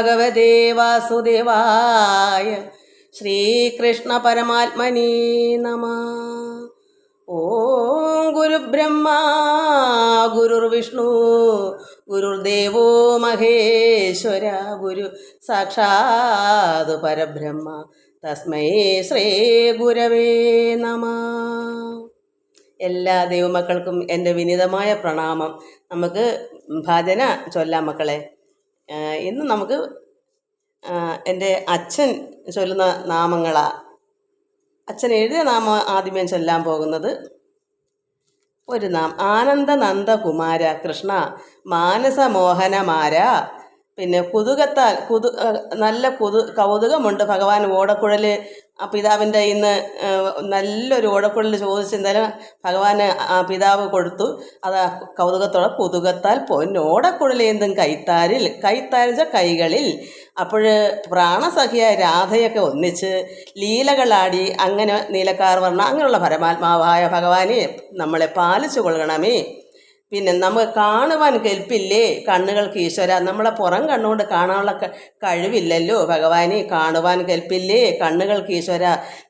ഭഗവതേ വാസുദേവായ ശ്രീകൃഷ്ണ പരമാത്മനീ നമ. ഓം ഗുരുബ്രഹ്മ ഗുരുർവിഷ്ണു ഗുരുദേവോ മഹേശ്വര ഗുരു സാക്ഷാത് പരബ്രഹ്മ. തസ്മൈ ശ്രീ ഗുരവേ നമ. എല്ലാ ദൈവമക്കൾക്കും എന്റെ വിനീതമായ പ്രണാമം. നമുക്ക് ഭജന ചൊല്ലാം മക്കളെ. ഇന്ന് നമുക്ക് എന്റെ അച്ഛൻ ചൊല്ലുന്ന നാമങ്ങളാ. അച്ഛൻ എഴുതിയ നാമം ആദ്യമേ ചൊല്ലാൻ പോകുന്നത് ഒരു നാം ആനന്ദനന്ദകുമാര കൃഷ്ണ മാനസമോഹനമാര. പിന്നെ കുതുകത്താൽ കുതു നല്ല കുതു കൗതുകമുണ്ട് ഭഗവാൻ ഓടക്കുഴൽ ആ പിതാവിന്റെ ഇന്ന് നല്ലൊരു ഓടക്കുഴൽ ചോദിച്ച് ഭഗവാന് ആ പിതാവ് കൊടുത്തു. അത് കൗതുകത്തോടെ കുതുകത്താൽ പൊന്നോടക്കുഴലേന്തും കൈത്താരിൽ കൈത്താരിച്ച കൈകളിൽ. അപ്പോൾ പ്രാണസഖിയായ രാധയൊക്കെ ഒന്നിച്ച് ലീലകളാടി അങ്ങനെ നീലക്കാർ വർണ അങ്ങനെയുള്ള പരമാത്മാവായ ഭഗവാനെ നമ്മളെ പാലിച്ചു കൊള്ളണമേ. പിന്നെ നമുക്ക് കാണുവാൻ കെൽപ്പില്ലേ? കണ്ണുകൾക്ക് ഈശ്വര. നമ്മളെ പുറം കണ്ണുകൊണ്ട് കാണാനുള്ള കഴിവില്ലല്ലോ. ഭഗവാനെ കാണുവാൻ കെൽപ്പില്ലേ? കണ്ണുകൾക്ക് ഈശ്വര.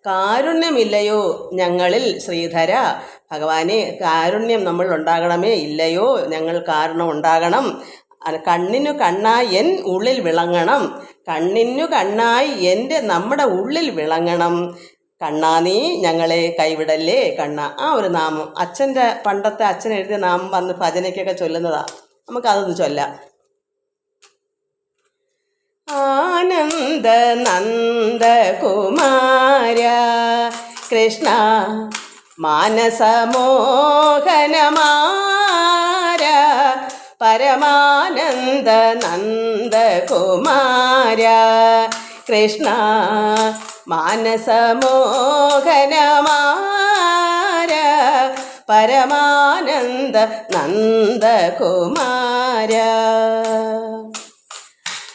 കാരുണ്യമില്ലയോ ഞങ്ങളിൽ ശ്രീധര? ഭഗവാനെ കാരുണ്യം നമ്മൾ ഉണ്ടാകണമേ ഇല്ലയോ? ഞങ്ങൾ കാരണം ഉണ്ടാകണം. കണ്ണിനു കണ്ണായി എൻ ഉള്ളിൽ വിളങ്ങണം. കണ്ണിനു കണ്ണായി എന്റെ നമ്മുടെ ഉള്ളിൽ വിളങ്ങണം. കണ്ണാ നീ ഞങ്ങളെ കൈവിടല്ലേ കണ്ണ. ആ ഒരു നാമം. അച്ഛന്റെ പണ്ടത്തെ അച്ഛൻ എഴുതിയ നാമം വന്ന് ഭജനയ്ക്കൊക്കെ ചൊല്ലുന്നതാ. നമുക്കതൊന്ന് ചൊല്ലാം. ആനന്ദ നന്ദ കുമാര കൃഷ്ണ മാനസമോഹനമാര പരമാനന്ദ നന്ദ കുമാര കൃഷ്ണ. മാനസമോഹനമാര പരമാനന്ദ നന്ദകുമാര.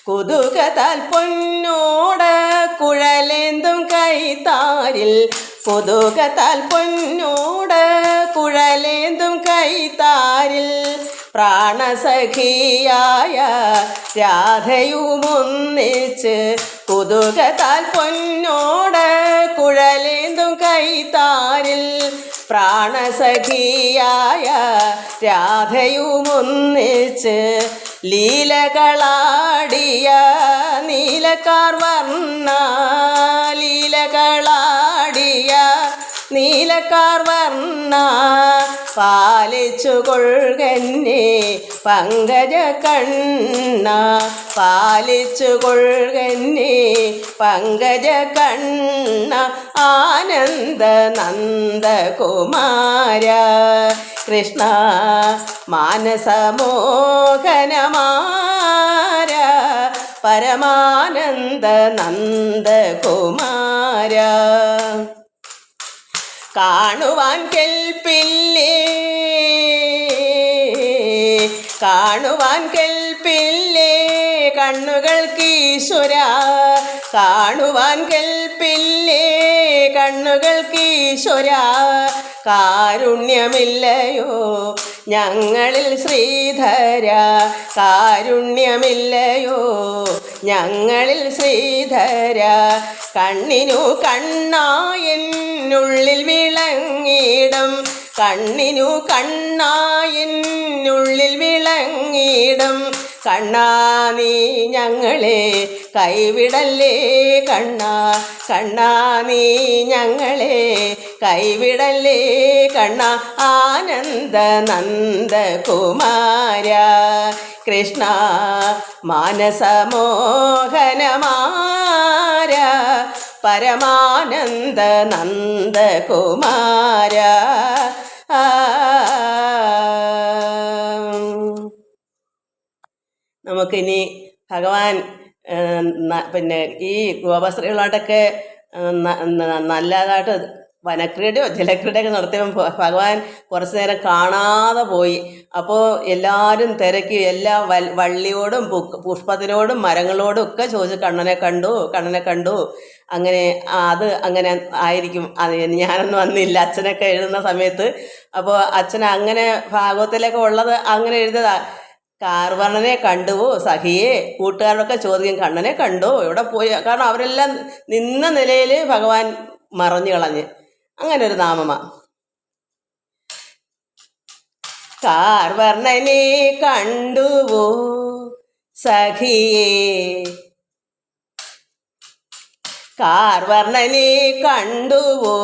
കുതുകതാൽ പൊന്നോട് കുഴലേന്തും കൈത്താരിൽ. കുതുകത്താൽ പൊന്നോട് കുഴലേന്തും കൈത്താരിൽ. പ്രാണസഖിയായ രാധയുമൊന്നിച്ച് കുതുകത്താൽ പൊന്നോട് കുഴലേന്തും കൈത്താരിൽ പ്രാണസഖിയായ രാധയുമൊന്നിച്ച് ലീലകളാടിയ നീലക്കാർ വർണ ലീലകളാടിയ നീലക്കാർ വർണ പാലിച്ചു കൊൾകന്നെ പങ്കജ കണ്ണ പാലിച്ചു കൊൾകന്നെ പങ്കജ കണ്ണ ആനന്ദ നന്ദകുമാര കൃഷ്ണ മാനസമോഹനമാര. പരമാനന്ദ നന്ദകുമാര കാണുവാൻ കെൽപ്പില്ലേ? കാണുവാൻ കെൽപ്പില്ലേ? കണ്ണുകൾക്ക് ഈശ്വര കാണുവാൻ കൽപ്പില്ലേ കണ്ണുകൾക്ക് ഈശ്വര കാരുണ്യമില്ലയോ? ഞങ്ങളിൽ ശ്രീധര കാരുണ്യമില്ലയോ? ഞങ്ങളിൽ ശ്രീധര കണ്ണിനു കണ്ണായെന്നുള്ളിൽ വിളങ്ങിയിടം. കണ്ണിനു കണ്ണായെന്നുള്ളിൽ വിളങ്ങിടം കണ്ണാ നീ ഞങ്ങളെ കൈവിടല്ലേ കണ്ണാ? കണ്ണാ നീ ഞങ്ങളെ കൈവിടല്ലേ കണ്ണ? ആനന്ദ നന്ദ കുമാര കൃഷ്ണ മാനസമോഹനമാര പരമാനന്ദ നന്ദകുമാര. ആ നമുക്കിനി ഭഗവാൻ പിന്നെ ഈ ന- നല്ലതായിട്ട് വനക്രീഡയോ ജലക്രീഡയൊക്കെ നടത്തിയപ്പോൾ ഭഗവാൻ കുറച്ച് നേരം കാണാതെ പോയി. അപ്പോൾ എല്ലാവരും തിരക്കി എല്ലാ വള്ളിയോടും പുഷ്പത്തിനോടും മരങ്ങളോടും ഒക്കെ ചോദിച്ചു കണ്ണനെ കണ്ടു കണ്ണനെ കണ്ടു. അങ്ങനെ അത് അങ്ങനെ ആയിരിക്കും. അത് ഞാനൊന്നും വന്നില്ല. അച്ഛനൊക്കെ എഴുതുന്ന സമയത്ത്. അപ്പോൾ അച്ഛൻ അങ്ങനെ ഭാഗവത്തിലൊക്കെ ഉള്ളത് അങ്ങനെ എഴുതിയതാ. കാർവർണനെ കണ്ടുവോ? സഖിയെ കൂട്ടുകാരനൊക്കെ ചോദിക്കും കണ്ണനെ കണ്ടോ? എവിടെ പോയി? കാരണം അവരെല്ലാം നിന്ന നിലയിൽ ഭഗവാൻ മറഞ്ഞു കളഞ്ഞ്. അങ്ങനെ ഒരു നാമമാ കാർവർണനെ കണ്ടുവോ? സഖിയേ കാർവർണനെ കണ്ടുവോ?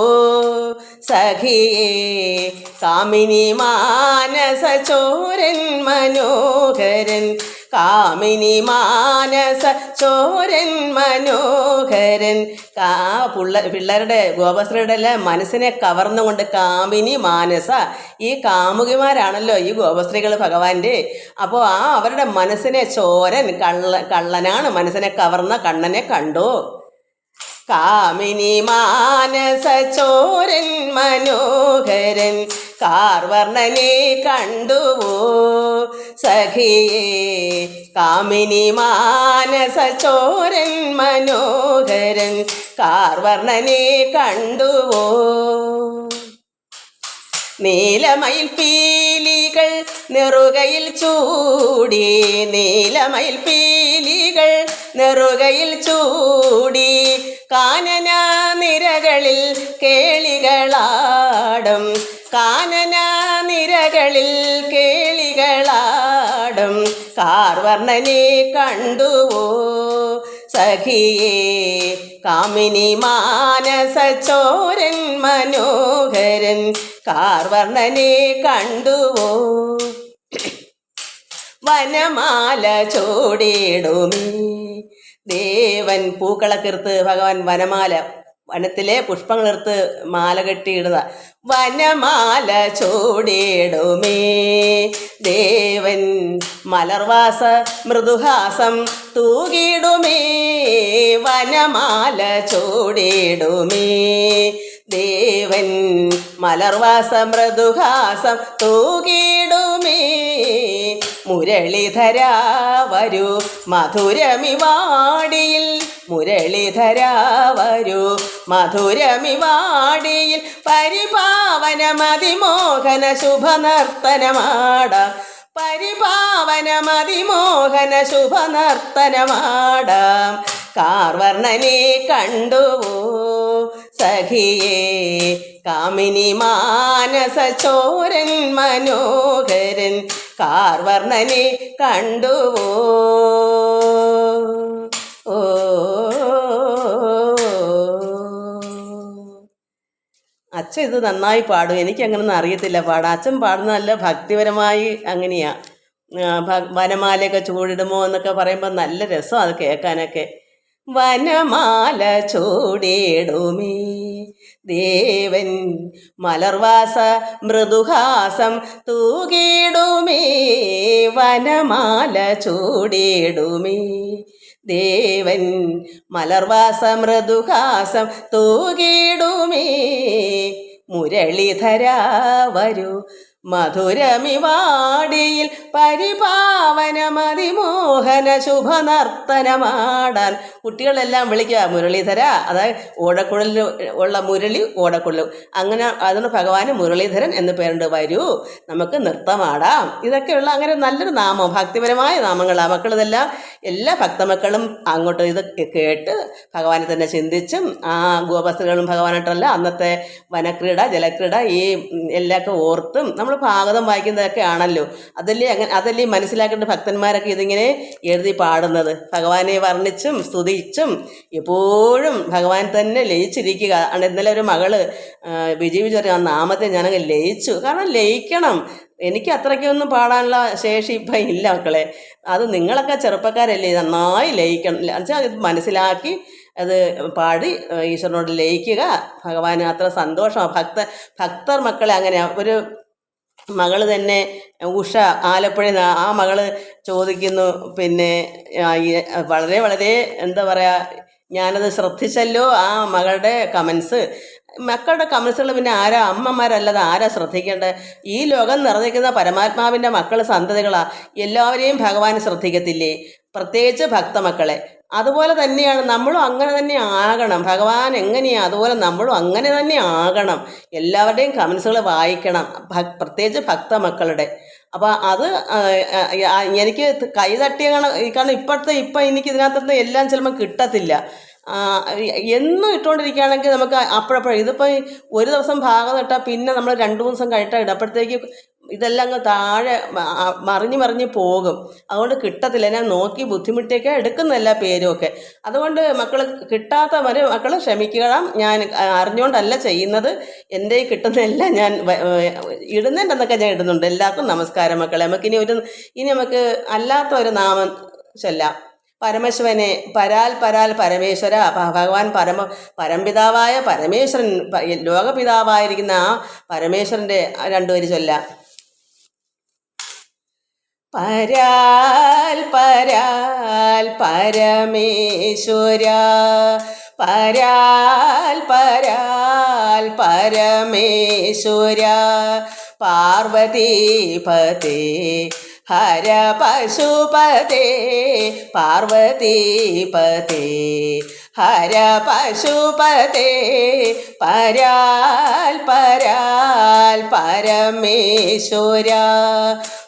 സഖിയേ കാമിനി മാനസ ചോരൻ മനോഹരൻ. കാമിനി മാനസ ചോരൻ മനോഹരൻ. കാ പുള്ള പിള്ളേരുടെ ഗോപശ്രീയുടെ എല്ലാം മനസ്സിനെ കവർന്നുകൊണ്ട് കാമിനി മാനസ. ഈ കാമുകിമാരാണല്ലോ ഈ ഗോപശ്രീകൾ ഭഗവാന്റെ. അപ്പോൾ ആ അവരുടെ മനസ്സിനെ ചോരൻ കള്ള കള്ളനാണ് മനസ്സിനെ കവർന്ന കണ്ണനെ കണ്ടോ? കാമിനി മാനസ ചോരൻ മനോഹരൻ കാർവർണനെ കണ്ടുവോ? സഖിയേ കാമിനി മാനസ ചോരൻ മനോഹരൻ കാർവർണനെ കണ്ടുവോ? നീലമയിൽ പീലികൾ നെറുകയിൽ ചൂടി നീലമയിൽ പീലികൾ നെറുകയിൽ ചൂടി കാനന നിരകളിൽ കേളികളാടും. കാനന നിരകളിൽ കേളികളാടും. കാർവർണനെ കണ്ടുവോ? സഖിയേ കാമിനി മാനസ ചോരൻ മനോഹരൻ കാർവർണനെ കണ്ടുവോ? വനമാല ചോടിയിടുമേ ദേവൻ പൂക്കളക്കിർത്ത് ഭഗവാൻ വനമാല വനത്തിലെ പുഷ്പങ്ങൾ പുഷ്പങ്ങളെടുത്ത് മാല കെട്ടിയിടുക വനമാല ചോടിയിടുമേ. ദേവൻ മലർവാസ മൃദുഹാസം തൂകിടുമേ വനമാല ചോടിയിടുമേ. ദേവൻ മലർവാസ മൃദുഹാസം തൂകിടുമേ മുരളീധര വരൂ. മധുരമിവാടിയിൽ മുരളീധര വരൂ. മധുരമിവാടിയിൽ പരിപാവന മതിമോഹന ശുഭനർത്തനമാട. പരിപാവന മതിമോഹന ശുഭനർത്തനമാടാം. കാർവർണനെ കണ്ടുവോ? സഖിയേ കാമിനി മാനസ ചോരൻ മനോഹരൻ കാർവർണനെ കണ്ടുവോ? ഓ. അച്ഛൻ ഇത് നന്നായി പാടും. എനിക്ക് അങ്ങനൊന്നും അറിയത്തില്ല പാടാൻ. അച്ഛൻ പാടുന്ന നല്ല ഭക്തിപരമായി അങ്ങനെയാ. വനമാലയൊക്കെ ചൂടിടുമോ എന്നൊക്കെ പറയുമ്പോൾ നല്ല രസം അത് കേൾക്കാനൊക്കെ. വനമാല ചൂടേടുമേ. ദേവൻ മലർവാസ മൃദുഹാസം തൂകിടുമേ. വനമാല ചൂടിടുമേ. ദേവൻ മലർവാസ മൃദുഹാസം തൂകിടുമേ. മുരളീധര വരൂ. മധുരമിവാടിയിൽ പരിപാവന മതിമോഹന ശുഭനർത്തനമാടാൻ. കുട്ടികളെല്ലാം വിളിക്കുക മുരളീധര. അതായത് ഓടക്കുഴലിൽ ഉള്ള മുരളി ഓടക്കുഴലും. അങ്ങനെ അതിന് ഭഗവാന് മുരളീധരൻ എന്ന് പേരുണ്ട്. വരൂ നമുക്ക് നൃത്തമാടാം. ഇതൊക്കെയുള്ള അങ്ങനെ നല്ലൊരു നാമം ഭക്തിപരമായ നാമങ്ങളാണ് മക്കളിതെല്ലാം എല്ലാ ഭക്തമക്കളും അങ്ങോട്ട് ഇത് കേട്ട് ഭഗവാനെ തന്നെ ചിന്തിച്ചും ആ ഗോപസ്ത്രീകളും ഭഗവാനായിട്ടല്ല അന്നത്തെ വനക്രീഡ ജലക്രീഡ ഈ എല്ലാവർക്കും ഓർത്തും നമ്മൾ ഭാഗതം വായിക്കുന്നതൊക്കെ ആണല്ലോ. അതല്ലേ അങ്ങനെ അതല്ലേ മനസ്സിലാക്കേണ്ട ഭക്തന്മാരൊക്കെ ഇതിങ്ങനെ എഴുതി പാടുന്നത്. ഭഗവാനെ വർണിച്ചും സ്തുതിച്ചും എപ്പോഴും ഭഗവാൻ തന്നെ ലയിച്ചിരിക്കുക. ഇന്നലെ ഒരു മകൾ ആ, പറഞ്ഞു ആ നാമത്തെ ഞാനങ്ങ് ലയിച്ചു. കാരണം ലയിക്കണം. എനിക്ക് അത്രയ്ക്കൊന്നും പാടാനുള്ള ശേഷി ഇപ്പം ഇല്ല മക്കളെ. അത് നിങ്ങളൊക്കെ ചെറുപ്പക്കാരല്ലേ നന്നായി ലയിക്കണം. എന്നുവെച്ചാൽ ഇത് മനസ്സിലാക്കി അത് പാടി ഈശ്വരനോട് ലയിക്കുക. ഭഗവാന് അത്ര സന്തോഷമാണ്. ഭക്ത ഭക്തർ മക്കളെ അങ്ങനെ ഒരു മകൾ തന്നെ ഉഷ ആലപ്പുഴ ആ മകൾ ചോദിക്കുന്നു പിന്നെ വളരെ വളരെ എന്താ പറയുക ഞാനത് ശ്രദ്ധിച്ചല്ലോ ആ മകളുടെ കമൻസ് മക്കളുടെ കമൻസുകൾ പിന്നെ ആരാ? അമ്മമാരല്ലാതെ ആരാ ശ്രദ്ധിക്കേണ്ടത്? ഈ ലോകം നിറഞ്ഞിരിക്കുന്ന പരമാത്മാവിന്റെ മക്കൾ സന്തതികളാ. എല്ലാവരെയും ഭഗവാൻ ശ്രദ്ധിക്കത്തില്ലേ? പ്രത്യേകിച്ച് ഭക്തമക്കളെ. അതുപോലെ തന്നെയാണ് നമ്മളും അങ്ങനെ തന്നെ ആകണം. ഭഗവാൻ എങ്ങനെയാണ് അതുപോലെ നമ്മളും അങ്ങനെ തന്നെ ആകണം. എല്ലാവരുടെയും കമൻസുകൾ വായിക്കണം. പ്രത്യേകിച്ച് പ്രത്യേകിച്ച് ഭക്തമക്കളുടെ. അപ്പോൾ അത് എനിക്ക് കൈ തട്ടിയ കാരണം ഇപ്പോഴത്തെ ഇപ്പം എനിക്ക് ഇതിനകത്തുനിന്ന് എല്ലാം ചിലപ്പോൾ കിട്ടത്തില്ല. എന്നും ഇട്ടുകൊണ്ടിരിക്കുകയാണെങ്കിൽ നമുക്ക് അപ്പോഴപ്പോഴും ഇതിപ്പോൾ ഒരു ദിവസം ഭാഗം ഇട്ടാൽ പിന്നെ നമ്മൾ രണ്ട് മൂന്ന് ദിവസം കഴിഞ്ഞിട്ടാണ് ഇടുക അപ്പോഴത്തേക്ക് ഇതെല്ലാം അങ്ങ് താഴെ മറിഞ്ഞ് മറിഞ്ഞ് പോകും. അതുകൊണ്ട് കിട്ടത്തില്ല. ഞാൻ നോക്കി ബുദ്ധിമുട്ടിയൊക്കെ എടുക്കുന്നില്ല പേരുമൊക്കെ. അതുകൊണ്ട് മക്കൾ കിട്ടാത്തവർ മക്കൾ ക്ഷമിക്കണം. ഞാൻ അറിഞ്ഞുകൊണ്ടല്ല ചെയ്യുന്നത്. എന്റെ ഈ കിട്ടുന്നതെല്ലാം ഞാൻ ഇടുന്നുണ്ടെന്നൊക്കെ ഞാൻ ഇടുന്നുണ്ട്. എല്ലാവർക്കും നമസ്കാരം മക്കളെ. നമുക്കിനി ഒരു ഇനി നമുക്ക് അല്ലാത്ത ഒരു നാമം ചൊല്ലാം. പരമശിവനെ പരാൽ പരാൽ പരമേശ്വര ഭഗവാൻ പരമ പരംപിതാവായ പരമേശ്വരൻ ലോകപിതാവായിരിക്കുന്ന ആ പരമേശ്വരന്റെ രണ്ടുപേര് ചൊല്ലാം. പരാൽ പരാൽ പരമേശ്വര. പരാൽ പരാൽ പരമേശ്വര. പാർവതീപതേ ഹര പശുപതേ പാർവതീപതേ ഹര പശുപതേ പരാൽ പരാൽ പരമേശ്വര.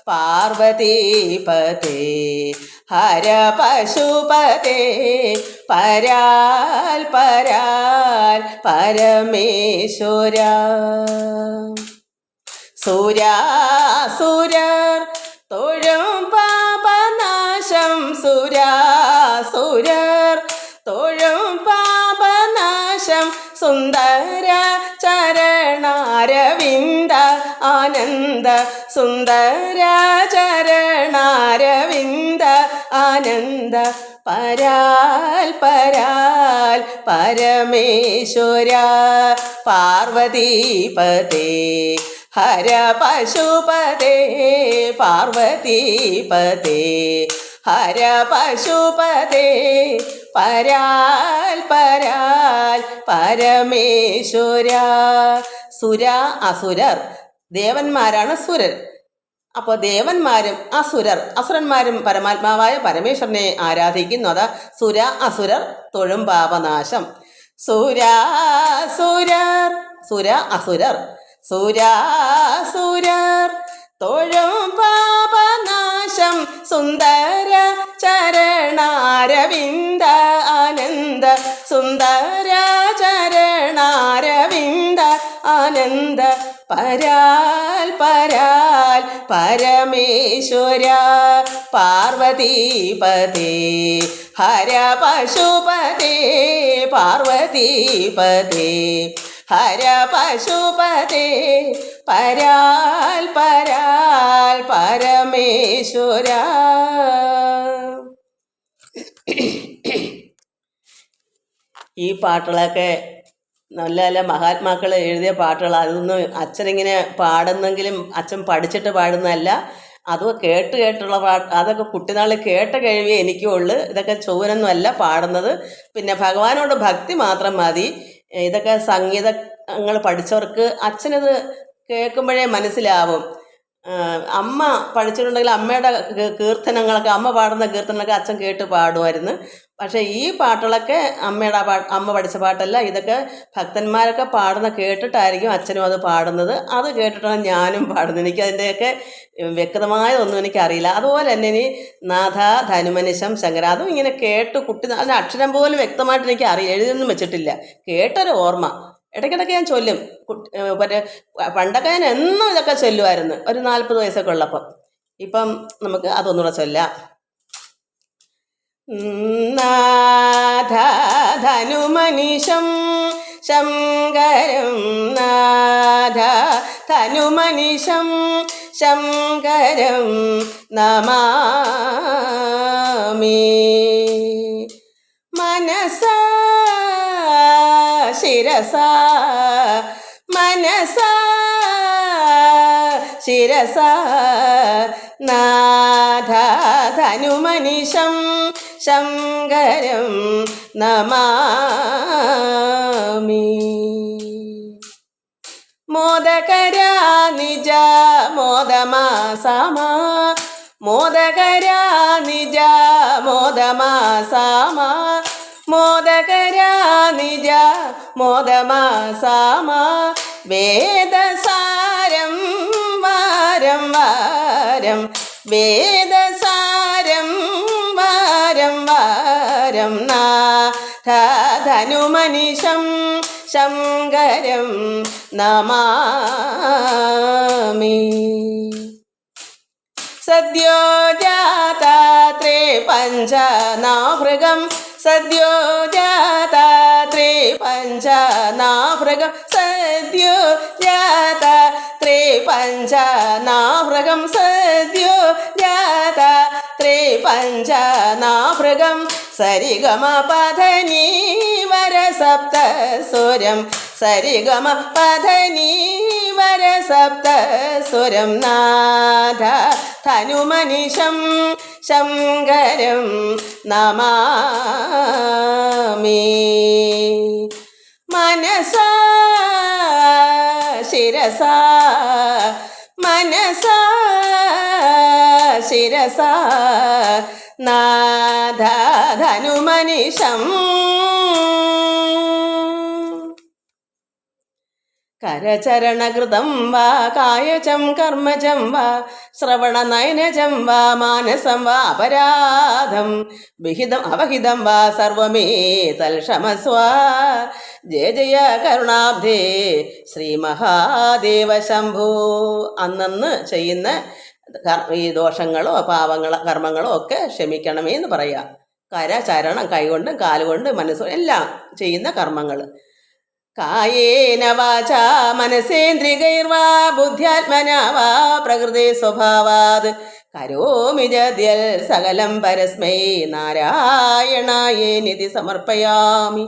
പാർവതീപതേ ഹര പശുപതേ പരാൽ പരാൽ പരമേശ്വര. സുരാസുരർ തൊഴും പാപനാശം സുരാസുരർ തൊഴും പാപനാശം സുന്ദര ചരണാരവിന്ദ ആനന്ദ സുന്ദരാചരണാരവിന്ദ ആനന്ദ പരാൽ പരാൽ പരമേശ്വര പാർവതീപതേ ഹര പശുപതേ പാർവതീപതേ ഹര പശുപതേ പരാൽ പരാൽ പരമേശ്വര. സുര അസുരർ. ദേവന്മാരാണ് സുരർ അപ്പോൾ ദേവന്മാരും അസുരർ. അസുരന്മാരും പരമാത്മാവായ പരമേശ്വരനെ ആരാധിക്കുന്നു. അതാ സുര അസുരർ തൊഴും പാപനാശം. സുരാസുരർ സുര അസുരർ. സുരാസുരർ തൊഴും പാപനാശം സുന്ദര ചരണാരവിന്ദ ആനന്ദ. സുന്ദര ചരണാരവിന്ദ ആനന്ദ. പരാൽ പരാൽ പരമേശ്വര പാർവതീപതേ. ഹര പശുപതേ പാർവതീപതേ. ഹര പശുപതേ പരാൽ പരാൽ പരമേശ്വര. ഈ പാട്ടുകളൊക്കെ നല്ല നല്ല മഹാത്മാക്കൾ എഴുതിയ പാട്ടുകൾ അതൊന്നും അച്ഛനിങ്ങനെ പാടുന്നെങ്കിലും അച്ഛൻ പഠിച്ചിട്ട് പാടുന്നതല്ല. അതൊക്കെ കേട്ട് കേട്ടുള്ള പാട്ട് അതൊക്കെ കുട്ടിനാളിൽ കേട്ട കഴിവേ എനിക്കും ഉള്ളു ഇതൊക്കെ ചൊവ്വനൊന്നുമല്ല പാടുന്നത്. പിന്നെ ഭഗവാനോട് ഭക്തി മാത്രം മതി. ഇതൊക്കെ സംഗീതങ്ങൾ പഠിച്ചവർക്ക് അച്ഛനത് കേൾക്കുമ്പോഴേ മനസ്സിലാവും. അമ്മ പഠിച്ചിട്ടുണ്ടെങ്കിൽ അമ്മയുടെ കീർത്തനങ്ങളൊക്കെ അമ്മ പാടുന്ന കീർത്തനങ്ങളൊക്കെ അച്ഛൻ കേട്ട് പാടുമായിരുന്നു. പക്ഷേ ഈ പാട്ടുകളൊക്കെ അമ്മയുടെ ആ പാട്ട് അമ്മ പഠിച്ച പാട്ടല്ല. ഇതൊക്കെ ഭക്തന്മാരൊക്കെ പാടുന്ന കേട്ടിട്ടായിരിക്കും അച്ഛനും അത് പാടുന്നത്. അത് കേട്ടിട്ടാണ് ഞാനും പാടുന്നത്. എനിക്ക് അതിന്റെയൊക്കെ വ്യക്തമായതൊന്നും എനിക്കറിയില്ല. അതുപോലെ തന്നെ ഇനി നാഥ ധനുമനിശം ശങ്കര അതും ഇങ്ങനെ കേട്ട് കുട്ടി അതിന്റെ അക്ഷരം പോലും വ്യക്തമായിട്ട് എനിക്ക് അറിയാം. എഴുതിയൊന്നും വെച്ചിട്ടില്ല. കേട്ടൊരു ഓർമ്മ. ഇടയ്ക്കിടയ്ക്ക് ഞാൻ ചൊല്ലും. മറ്റേ പണ്ടൊക്കെ ഞാൻ എന്നും ഇതൊക്കെ ചൊല്ലുമായിരുന്നു. ഒരു നാൽപ്പത് വയസ്സൊക്കെ ഉള്ളപ്പം. ഇപ്പം നമുക്ക് അതൊന്നുകൂടെ ചൊല്ലാം. നാഥ ധനുമനിഷം ശങ്കരം നാഥ ധനുമനിഷം ശങ്കരം നമാമി. മനസ ശിരസ മനസ ശിരസ നാഥ ധനുമനിശം ശങ്കരം നമാമി. മോദകര നിജ മോദമാസമ. മോദകര നിജ മോദമാസമ. മോദകര നിജ മോദമാസമ. വേദസാരം വാരം വാരം സാരം വാരം നാഥ ധനുമനിശം ശങ്കരം നമാമി. സദ്യോ ജാതാത്രേ പഞ്ചനാഭൃഗം സദ്യോ ജാതാത്രേ പഞ്ചനാഭൃഗം സദ്യോ ജാതാത്രേ പഞ്ചനാഭൃഗം സദ്യോ ജാതാത്രേ പഞ്ചനാഭൃഗം സരിഗമ പധനി വരസപ്തസ്വരം സരിഗമ പധനി വരസപ്തസ്വരം നാഥ ധനുമനിഷം ശങ്കരം നമാമി. മനസാ ശിരസാ മനസാ ശിരസാ നാഥ ധനുമനിശം കരചരണകൃതം വാ കായചം കർമ്മജം വാ ശ്രവണനയനജം വാ മാനസം വാ അപരാധം. വിഹിതം അവഹിതം വാ സർവമേ തൽക്ഷമസ്വ. ജയ ജയ കരുണാബ്ധേ ശ്രീ മഹാദേവ ശംഭോ. അന്നന്ന് ചെയ്യുന്ന ഈ ദോഷങ്ങളോ പാവങ്ങളോ കർമ്മങ്ങളോ ഒക്കെ ക്ഷമിക്കണമേ എന്ന് പറയാം. കര ചരണം കൈകൊണ്ടും കാലുകൊണ്ട് മനസ്സും എല്ലാം ചെയ്യുന്ന കർമ്മങ്ങൾ. കായേന വാച മനസേന്ദ്രികൈർവാ ബുദ്ധ്യാത്മനാ പ്രകൃതി സ്വഭാവാത്. കരോമി ജദ്യൽ സകലം പരസ്മൈ നാരായണായേ നിധി സമർപ്പയാമി.